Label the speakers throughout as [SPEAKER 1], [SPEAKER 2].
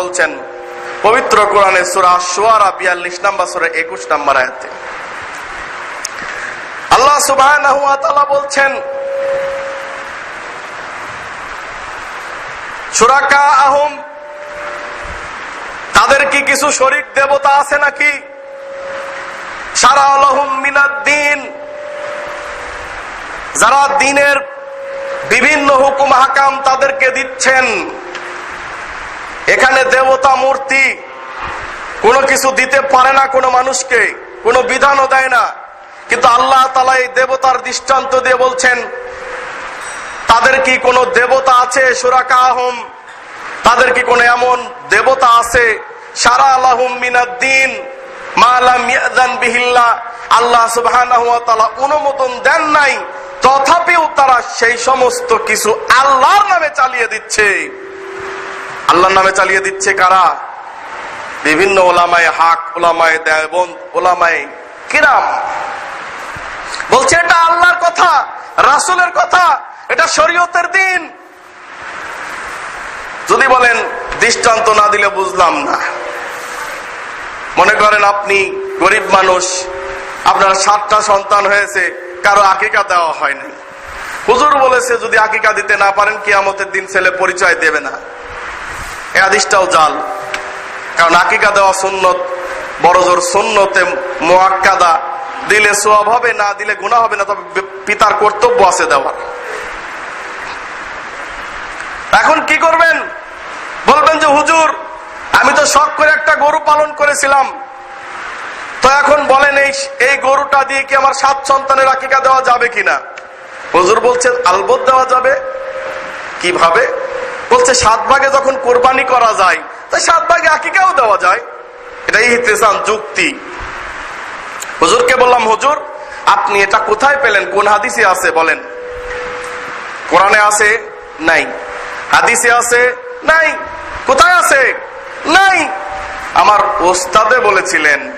[SPEAKER 1] বলছেন, পবিত্র কোরআনে সূরা শুআরা 42 নম্বর, সূরা 21 নম্বর আয়াতে। আল্লাহ তাআলা বলছেন সুরাকা আহম তাদের কি কিছু শরীর দেবতা আছে নাকি? সারা আলহম মিনাদ্দিন যারা দিনের বিভিন্ন হুকুম হাকাম তাদেরকে দিচ্ছেন। এখানে দেবতা মূর্তি, কোনো কিছু দিতে পারে না কোনো মানুষকে, কোনো বিধানও দেয় না। কিন্তু আল্লাহ তালা এই দেবতার দৃষ্টান্ত দিয়ে বলছেন, তাদের কি কোনো দেবতা আছে, সুরাকা আহম? তাদের কি কোনো এমন দেবতা আছে? সারা আল্লাহম মিনাদ্দিন আল্লাহ অনুমোদন দেন নাই, তথাপিও তারা সেই সমস্ত কিছু আল্লাহর নামে চালিয়ে দিচ্ছে। আল্লাহর নামে চালিয়ে দিচ্ছে কারা? বিভিন্ন ওলামায় হাক, ওলামায় দেবন ওলামায় কিরাম। বলছে, এটা আল্লাহর কথা, রাসুলের কথা, এটা শরীয়তের দিন। যদি বলেন, দৃষ্টান্ত না দিলে বুঝলাম না। মনে করেন আপনি গরিব মানুষ, আপনার সাতটা সন্তান হয়েছে, কারও আকিকা দেওয়া হয়নি হুজুর বলেছে, যদি আকিকা দিতে না পারেন, কিয়ামতের দিন ছেলে পরিচয় দেবে না। এ জাল কারণ আকিকা দেওয়া সুন্নত বড় জোর সুন্নতে মোয়াক্কাদা দিলে সোয়াব হবে, না দিলে গুণা হবে না, তবে পিতার কর্তব্য আছে দেওয়ার এখন কি করবেন? বলবেন যে, হুজুর, আমি তো শখ করে একটা গরু পালন করেছিলাম। তো এখন বলেন, এই এই গরুটা দিয়ে কি আমার সাত সন্তানের আকিকা দেওয়া যাবে কিনা? হুজুর বলছেন আলবত দেওয়া যাবে। কীভাবে? বলছে, সাত ভাগে যখন কোরবানি করা যায়, তাই সাত ভাগে আকিকাও দেওয়া যায়। এটাই হিতেসান যুক্তি। হুজুরকে বললাম, হুজুর, আপনি এটা কোথায় পেলেন? কোন হাদিসে আছে? বলেন, কোরআনে আছে? নাই। হাদিসে আছে? নাই। কোথায় আছে? নাই। আমার ওস্তাদে বলেছিলেন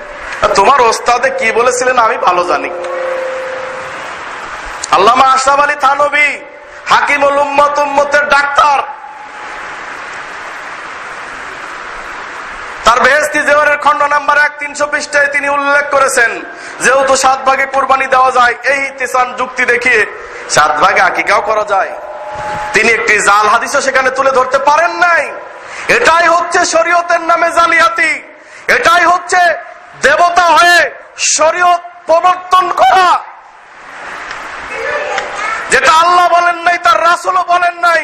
[SPEAKER 1] তোমার ওস্তাদে কি বলেছিলেন আমি ভালো জানি। আল্লামা আশরাফ আলী থানবী, হাকিমুল উম্মত উম্মতের ডাক্তার। তার বেহেস্তি জেওয়ারের খন্ড নাম্বার এক, তিনশো পৃষ্ঠায় তিনি উল্লেখ করেছেন, যেহেতু সাত ভাগে কোরবানি দেওয়া যায়, এই তিসান যুক্তি দেখিয়ে সাত ভাগে আকিকাও করা যায়। তিনি একটি জাল হাদিসও সেখানে তুলে ধরতে পারেন নাই। এটাই হচ্ছে শরীয়তের নামে জালিয়াতি। এটাই হচ্ছে দেবতা হয়ে শরীয়ত প্রবর্তন করা। যেটা আল্লাহ বলেন নাই, তার রাসুলও বলেন নাই।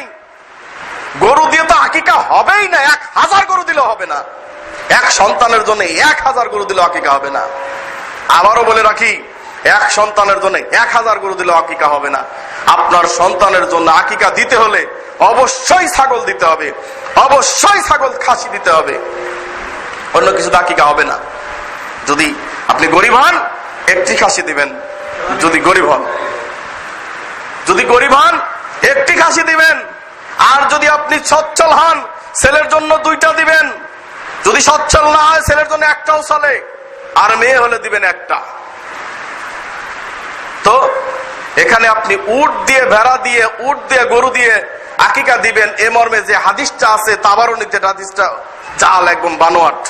[SPEAKER 1] গরু দিয়ে তো আকিকা হবেই না, এক হাজার গরু দিলে হবে না। এক সন্তানের জন্য এক হাজার গরু দিলে আকিকা হবে না। আবারও বলে রাখি, এক সন্তানের জন্য এক হাজার গরু দিলে আকিকা হবে না। আপনার সন্তানের জন্য আকিকা দিতে হলে অবশ্যই ছাগল দিতে হবে, অবশ্যই ছাগল খাসি দিতে হবে। অন্য কিছু আকিকা হবে না। যদি আপনি গরিব হন, একটি খাসি দিবেন, যদি গরিব হন। যদি গরিব হন, একটি খাসি দিবেন। আর যদি আপনি সচ্ছল হন, ছেলের জন্য দুইটা দিবেন। যদি সচ্ছল না হয়, ছেলের জন্য একটাও চলে। আর মেয়ে হলে দিবেন একটা। তো, এখানে আপনি উট দিয়ে, ভেড়া দিয়ে, উট দিয়ে, গরু দিয়ে আকিকা দিবেন। এ মর্মে যে হাদিসটা আছে তাবারণিতে হাদিসটা, জাল একদম বানোয়াট।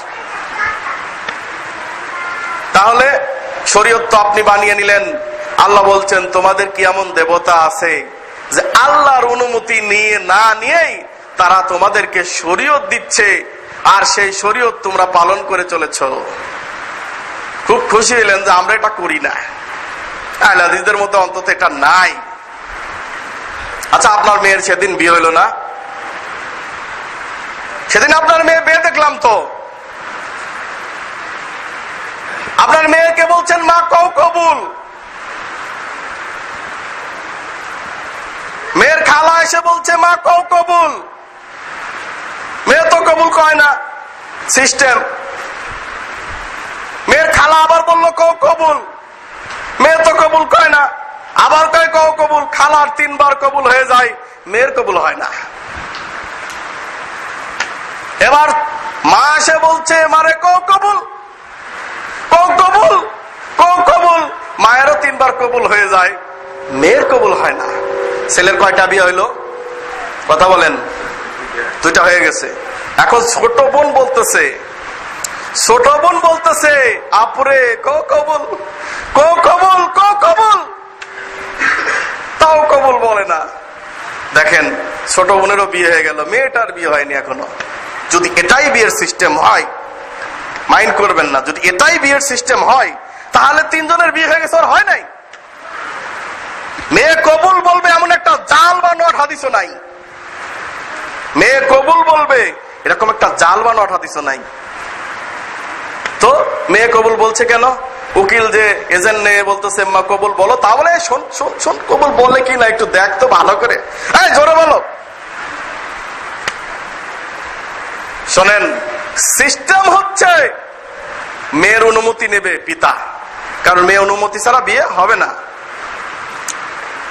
[SPEAKER 1] তাহলে, শরীয়ত তো আপনি বানিয়ে নিলেন। আল্লাহ বলছেন, তোমাদের কি এমন দেবতা আছে যে আল্লাহর অনুমতি নিয়ে, না নিয়েই তারা তোমাদেরকে শরীয়ত দিচ্ছে? আর সেই শরীয়ত তোমরা পালন করে চলেছ। খুব খুশি হইলেন যে আমরা এটা করি না। আহলাদিসদের মধ্যে অন্তত এটা নাই। আচ্ছা আপনার মেয়ের সেদিন বিয়ে হইল না? সেদিন আপনার মেয়ে বিয়ে দেখলাম তো। আপনার মেয়েকে বলছেন, মা কৌ কবুল। মেয়ের খালা এসে বলছে, মা কৌ কবুল। মেয়ে তো কবুল কয় না। সিস্টেম মেয়ের খালা আবার বলল কও কবুল। মেয়ে তো কবুল কয় না। আবার কয় কও কবুল? খালার তিনবার কবুল হয়ে যায়, মেয়ের কবুল হয় না। এবার মা এসে বলছে, মারে কও কবুল? কও কবুল? কও কবুল? মায়েরও তিনবার কবুল হয়ে যায়, মেয়ের কবুল হয় না। ছেলের কয়টা বিয়ে হইল? কথা বলেন। দুইটা হয়ে গেছে। এখন ছোট বোন বলতেছে, ছোট বোন বলতেছে, আপুরে কো কবুল কো কবুল কো কবুল। তাও কবুল বলে না। দেখেন, ছোট বোনেরও বিয়ে হয়ে গেল, মেয়েটার বিয়ে হয়নি এখনও। যদি এটাই বিয়ের সিস্টেম হয়, মাইন্ড করবেন না, যদি এটাই বিয়ের সিস্টেম হয়, তাহলে তিনজনের বিয়ে হয়ে গেছে আর হয় নাই। মেয়ে কবুল বলবে এমন একটা জাল বা নট হাদিসও নাই। মেয়ে কবুল বলবে এরকম একটা জাল বা নট হাদিসও নাই। তো মেয়ে কবুল বলছে কেন? উকিল যে এজেন্ট নিয়ে বলতেছে, মা, কবুল বলো। তাহলে শোন শোন শোন, কবুল বলে কি না, একটু দেখ তো ভালো করে। জোরে বলো। শোনেন সিস্টেম হচ্ছে মেয়ের অনুমতি নেবে পিতা। কারণ মেয়ে অনুমতি ছাড়া বিয়ে হবে না।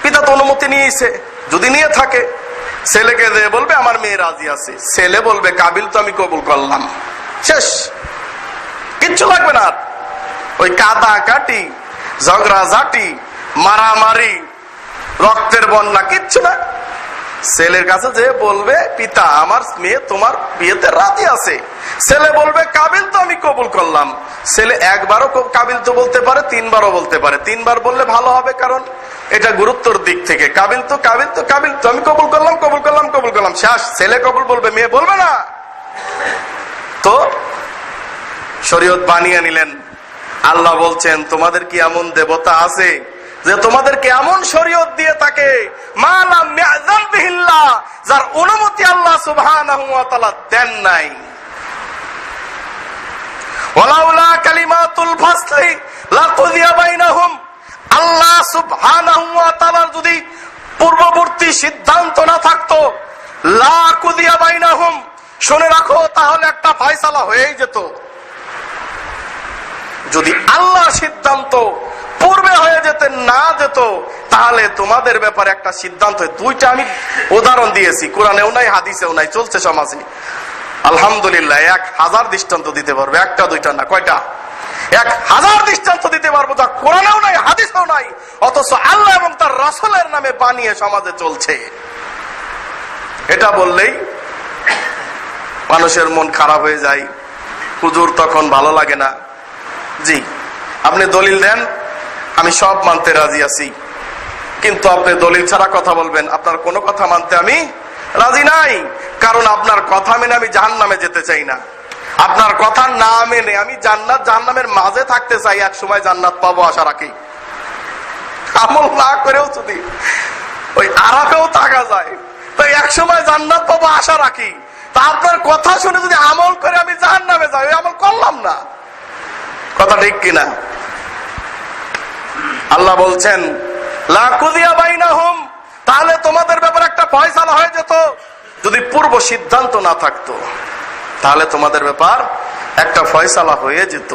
[SPEAKER 1] পিতা তো অনুমতি নিয়েছে যদি নিয়ে থাকে ছেলেকে দিয়ে বলবে, আমার মেয়ে রাজি আছে। ছেলে বলবে, কাবিল তো আমি কবুল করলাম। শেষ। কিচ্ছু লাগবে না। ওই কাদা কাটি ঝগড়া ঝাঁটি মারামারি, রক্তের বন্যা, কিচ্ছু না। ছেলের কাছে যে বলবে, পিতা, আমার মেয়ে তোমার বিয়েতে রাজি আছে। ছেলে বলবে, কাবিল তো আমি কবুল করলাম। ছেলে একবারও কাবিল তো বলতে পারে, তিনবারও বলতে পারে। তিনবার বললে ভালো হবে কারণ এটা গুরুত্বর দিক থেকে। কাবিল তো কাবিল তো কাবিল তো আমি কবুল করলাম কবুল করলাম কবুল করলাম। শেষ, ছেলে কবুল বলবে, মেয়ে বলবে না। তো শরীয়ত বানিয়ে নিলেন। আল্লাহ বলছেন, তোমাদের কি এমন দেবতা আছে যে তোমাদেরকে এমন শরীয়ত দিয়ে মালাম যার অনুমতি আল্লাহ তাআলা দেন নাই। পূর্ববর্তী সিদ্ধান্ত না থাকতো শুনে রাখো, তাহলে একটা হয়েই যেত। যদি আল্লাহ সিদ্ধান্ত যেতে না যেত, তাহলে তোমাদের ব্যাপারে একটা সিদ্ধান্ত দুইটা আমি উদাহরণ দিয়েছি, কোরআনেও নাই, হাদিসেও নাই, চলছে সমাজে। আলহামদুলিল্লাহ, এক হাজার দৃষ্টান্ত দিতে পারবে, একটা, দুইটা না, কয়টা? এক হাজার দৃষ্টান্ত দিতে পারব, যা কোরআনেও নাই, হাদিসেও নাই, অথচ আল্লাহ এবং তার রাসূলের নামে বানিয়ে সমাজে চলছে। এটা বললেই মানুষের মন খারাপ হয়ে যায়। হুজুর তখন ভালো লাগে না। জি, আপনি দলিল দেন? আমি সব মানতে রাজি আছি। কিন্তু আপনি দলিল ছাড়া কথা বলবেন, আপনার কোনো কথা মানতে আমি রাজি নাই। কারণ আপনার কথা মেনে আমি জাহান নামে যেতে চাই না। আপনার কথা না মেনে আমি জান্নাত জাহান্নামের মাঝে থাকতে চাই, এক সময় জান্নাত পাবো আশা রাখি। আমল না করেও যদি ওই আরাফেও থাকা যায় তো এক সময় জান্নাত পাবো আশা রাখি। তা আপনার কথা শুনে যদি আমল করে আমি জাহান নামে যাই আমল করলাম না। কথা ঠিক কিনা? আল্লাহ বলছেন তাহলে তোমাদের ব্যাপারে একটা ফয়সালা হয়ে যেত। যদি পূর্ব সিদ্ধান্ত না থাকতো, তাহলে তোমাদের ব্যাপার একটা ফয়সালা হয়ে যেত।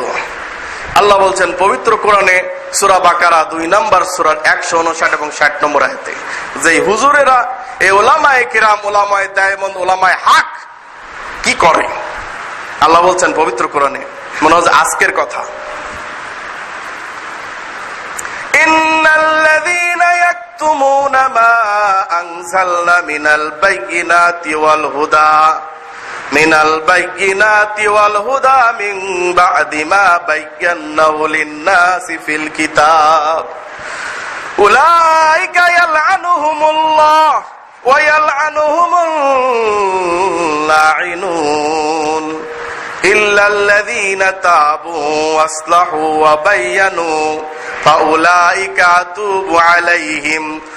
[SPEAKER 1] আল্লাহ বলছেন, পবিত্র কোরআনে সুরা বাকারা দুই নম্বর, সুরার একশো উনষাট এবং ষাট নম্বর আয়তে যে হুজুরেরা এই ওলামায় কিরাম, ওলামায় দায়মন ওলামায় হাক কি করে? আল্লাহ বলছেন পবিত্র কোরআনে, মনে হচ্ছে আজকের কথা। أنزلنا من البينات والهدى من البينات والهدى من بعد ما بيناه للناس في الكتاب أولئك يلعنهم الله ويلعنهم اللاعنون إلا الذين تابوا واصلحوا وبينوا فأولئك أتوب عليهم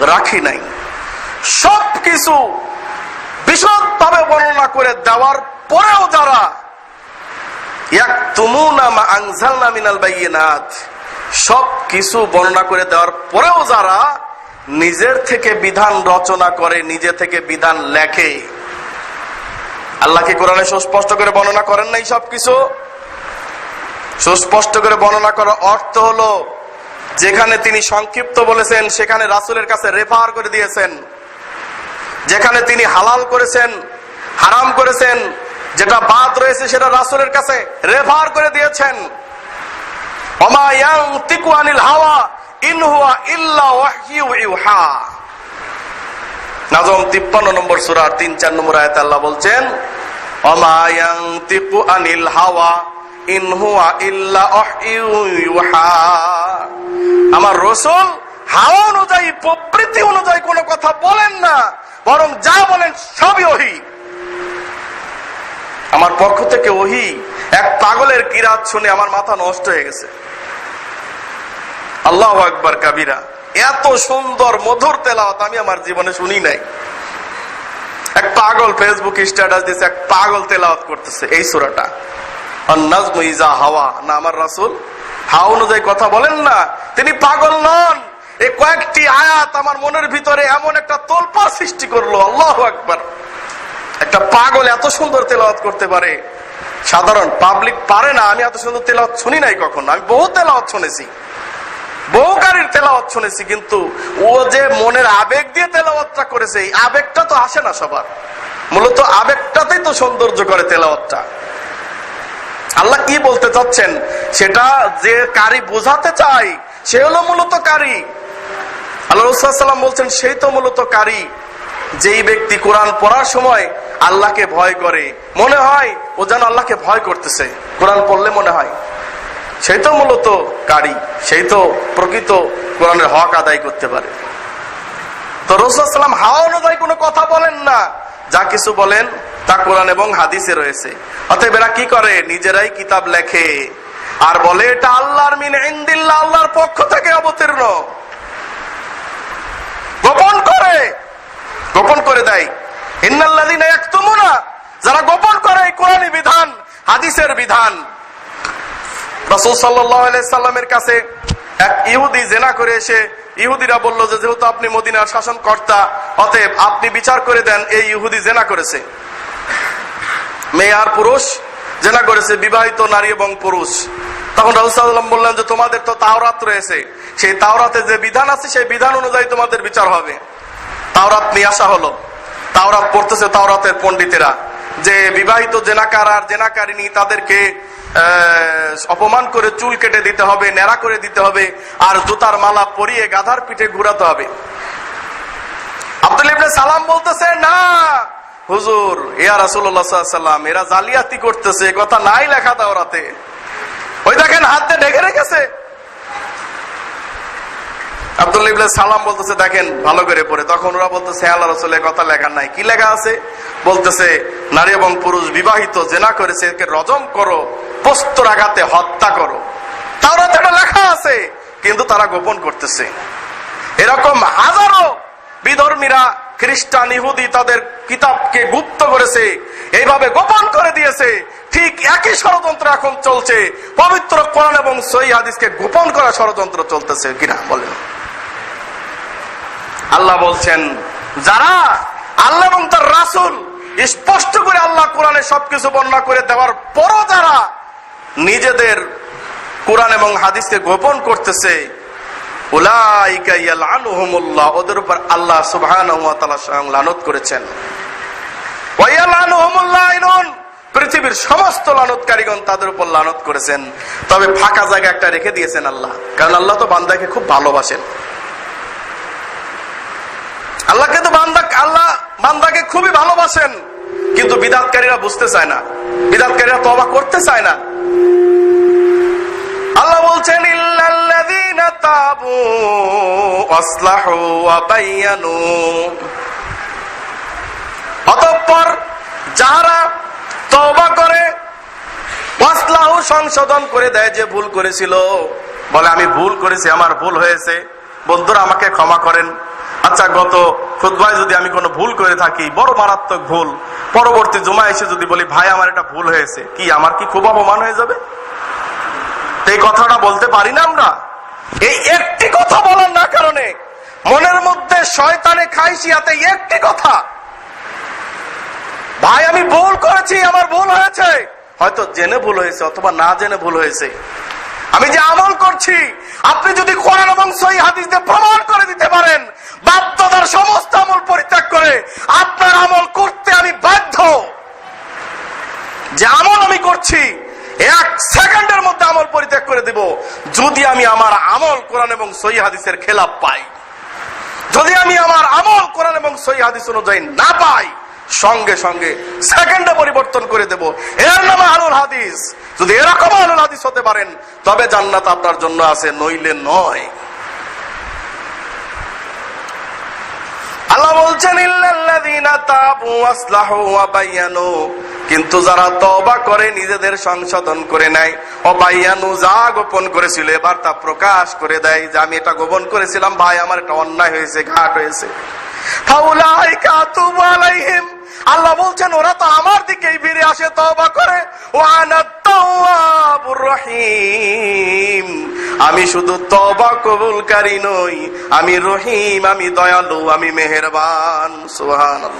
[SPEAKER 1] রাখি নাই। সব কিছু বিশদভাবে বর্ণনা করে দেওয়ার পরেও যারা সব কিছু বর্ণনা করে দেওয়ার পরেও যারা নিজের থেকে বিধান রচনা করে, নিজে থেকে বিধান লেখে। আল্লাহ কি কোরআনে সুস্পষ্ট করে বর্ণনা করেন নাই সবকিছু? সুস্পষ্ট করে বর্ণনা করার অর্থ হলো যেখানে তিনি সংক্ষিপ্ত বলেছেন, সেখানে রাসুলের কাছে রেফার করে দিয়েছেন। যেখানে তিনি হালাল করেছেন, হারাম করেছেন, যেটা বাদ রয়েছে সেটা রাসুলের কাছে রেফার করে দিয়েছেন। হাওয়া ইনহুয়া ইল্লা নম্বর তিন চার নম্বর আল্লাহ বলছেন অমায়াং তিপু আনিল হাওয়া ইনহুয়া ইল্লা আমার রসুল হাওয়া অনুযায়ী, প্রবৃত্তি অনুযায়ী কোনো কথা বলেন না, বরং যা বলেন সবই ওহি। আমার পক্ষ থেকে ওহি। এক পাগলের কিরাত শুনে আমার মাথা নষ্ট হয়ে গেছে। আল্লাহ আকবর কাবিরা। এত সুন্দর, মধুর তেলাওয়াত আমি আমার জীবনে শুনি নাই। এক পাগল ফেসবুক স্ট্যাটাস দিয়েছে এক পাগল তেলাওয়াত করতেছে এই সুরাটা। আর নাজমু ইজা হাওয়া। না, আমার রাসুল হাওয়া অনুযায়ী কথা বলেন না। তিনি পাগল নন। এই কয়েকটি আয়াত আমার মনের ভিতরে এমন একটা তোলপাড় সৃষ্টি করল। আল্লাহ একবার একটা পাগল এত সুন্দর তেলাওয়াত করতে পারে। সাধারণ পাবলিক পারে না। আমি এত সুন্দর তেলাওয়াত শুনি নাই কখনো। আমি বহু তেলাওয়াত শুনেছি। বহুকারীর তেলাওয়াত শুনেছি, কিন্তু ও যে মনের আবেগ দিয়ে তেলাওয়াতটা করেছে, এই আবেগটা তো আসে না সবার। মূলত আবেগটাতেই তো সৌন্দর্য করে তেলাওয়াতটা। আল্লাহ কি বলতে চাচ্ছেন? সেটা যে কারি বোঝাতে চাই সে হলো মূলত কারি। আল্লাহ বলছেন, সেই তো মূলত কারি, যেই ব্যক্তি কোরআন পড়ার সময় আল্লাহকে ভয় করে। মনে হয় ও যেন আল্লাহকে ভয় করতেছে। কোরআন পড়লে মনে হয়। সেই তো মূলত কারি, সেই তো প্রকৃত কোরআনের হক আদায় করতে পারে। তো রসুলাম হাওয়া অনুযায়ী কোনো কথা বলেন না। যা কিছু বলেন তা কোরআন এবং হাদিসে রয়েছে। অতএব এরা কি করে? নিজেরাই কিতাব লেখে। আর বলে, এটা আল্লাহর মিন ইন্দিল্লাহ, আল্লাহর পক্ষ থেকে অবতীর্ণ। গোপন করে। গোপন করে দেয়। ইয়াকতুমুনা, যারা গোপন করে এই বিধান, হাদিসের বিধান। রাসূল সাল্লামের কাছে এক ইহুদি জেনা করে এসে, ইহুদিরা বলল যে, যেহেতু আপনি মদিনার শাসনকর্তা, অতএব আপনি বিচার করে দেন, এই ইহুদি জেনা করেছে। মেয়ে আর পুরুষ, জেনা করেছে বিবাহিত নারী এবং পুরুষ। তখন রাহুসাল্লাম বললেন যে, তোমাদের তো তাওরাত রয়েছে। সেই তাওরাতে যে বিধান আছে, সেই বিধান অনুযায়ী তোমাদের বিচার হবে। তাওরাত নিয়ে আসা হলো। তাওরাত পড়তেছে তাওরাতের পণ্ডিতেরা। যে বিবাহিত জেনাকার আর জেনাকারিনী তাদেরকে অপমান করে চুল কেটে দিতে হবে, ন্যাড়া করে দিতে হবে, আর জুতার মালা পরিয়ে গাধার পিঠে ঘুরাতে হবে। আব্দুল ইবনে সালাম বলতেছে, না হুজুর, ইয়া রাসুল্লাহাম এরা জালিয়াতি করতেছে কথা নাই লেখা তাওরাতে ওই দেখেন হাত ঢেকে রেখেছে। আব্দুল সালাম বলতেছে, দেখেন, ভালো করে পড়ে। তখন ওরা বলতেছে আল্লাহ রসুলের কথা লেখা নাই। কি লেখা আছে? বলতেছে, নারী এবং পুরুষ বিবাহিত, জেনা করেছে একে রজম করো পোস্তর আঘাতে হত্যা করো। তারা লেখা আছে, কিন্তু তারা গোপন করতেছে। এরকম হাজারো বিধর্মীরা খ্রিস্টান ইহুদি তাদের কিতাবকে গুপ্ত করেছে, এইভাবে গোপন করে দিয়েছে। ঠিক একই ষড়যন্ত্র এখন চলছে। পবিত্র কোরআন এবং সই হাদিসকে গোপন করা ষড়যন্ত্র চলতেছে কিনা বলেন। আল্লাহ বলছেন, যারা আল্লাহ এবং তার রাসুল স্পষ্ট করে আল্লাহ কোরআনে সবকিছু বর্ণনা করে দেওয়ার পরও যারা নিজেদের কোরআন এবং হাদিসকে গোপন করতেছে ওদের উপর আল্লাহ সুবহান করেছেন। পৃথিবীর সমস্ত তাদের উপর লানত করেছেন। তবে ফাঁকা জায়গা একটা রেখে দিয়েছেন আল্লাহ, কারণ আল্লাহ তো বান্দাকে খুব ভালোবাসেন। আল্লাহ কিন্তু বান্দা, আল্লাহ বান্দাকে খুবই ভালোবাসেন, কিন্তু বিদাতকারীরা বুঝতে চায় না। বিদাতকারীরা তবা করতে চায় না। আল্লাহ বলছেন ইল্লাল্লাযীনা তাবু আসলাহু ওয়া বায়ানু অতঃপর যারা তওবা করে সংশোধন করে দেয় যে ভুল করেছিল, বলে, আমি ভুল করেছি, আমার ভুল হয়েছে। বন্ধুরা, আমাকে ক্ষমা করেন। আচ্ছা গত খুদ্ায় যদি আমি কোনো ভুল করে থাকি, বড় মারাত্মক ভুল। পরবর্তী জমা এসে যদি বলি, ভাই, আমার এটা ভুল হয়েছে। কি, আমার কি খুব অপমান হয়ে যাবে? এই কথাটা বলতে পারি না আমরা? এই একটি কথা বলার না কারণে মনের মধ্যে শয়তানে খাইছিয়াতে একটি কথা। ভাই, আমি ভুল করেছি, আমার ভুল হয়েছে। হয়তো জেনে ভুল হয়েছে অথবা না জেনে ভুল হয়েছে। আমি যে আমল করছি, আপনি যদি কোরআন এবং সহি হাদিস প্রমাণ করে দিতে পারেন, বাধ্যতার সমস্ত আমল পরিত্যাগ করে আপনার আমল করতে আমি বাধ্য। যে আমল আমি করছি, এক সেকেন্ডের মধ্যে আমল পরিত্যাগ করে দেব। যদি আমি আমার কোরআন এবং সহি হাদিসের খেলাপ পাই। যদি আমি আমার আমল কোরআন এবং সহি হাদিস অনুযায়ী না পাই, সঙ্গে সঙ্গে সেকেন্ডে পরিবর্তন করে দেব। এর নামে আলুল হাদিস। যদি এরকম আলুল হাদিস হতে পারেন, তবে জান্নাত আপনার জন্য আছে, নইলে নয়। আল্লাহ বলছেন ইল্লাল্লাযীনা তাবু কিন্তু যারা তওবা করে, নিজেদের সংশোধন করে নেয়। অবাইয়ানু যা গোপন করেছিল, এবার তা প্রকাশ করে দেয় যে, আমি এটা গোপন করেছিলাম, ভাই, আমার অন্যায় হয়েছে, ঘাট হয়েছে। আল্লাহ বলছেন, ওরা তো আমার দিকেই ফিরে আসে, তওবা করে। রহিম। আমি শুধু তওবা কবুলকারী নই, আমি রহিম, আমি দয়ালু, আমি মেহেরবান, সুবহানাল্লাহ।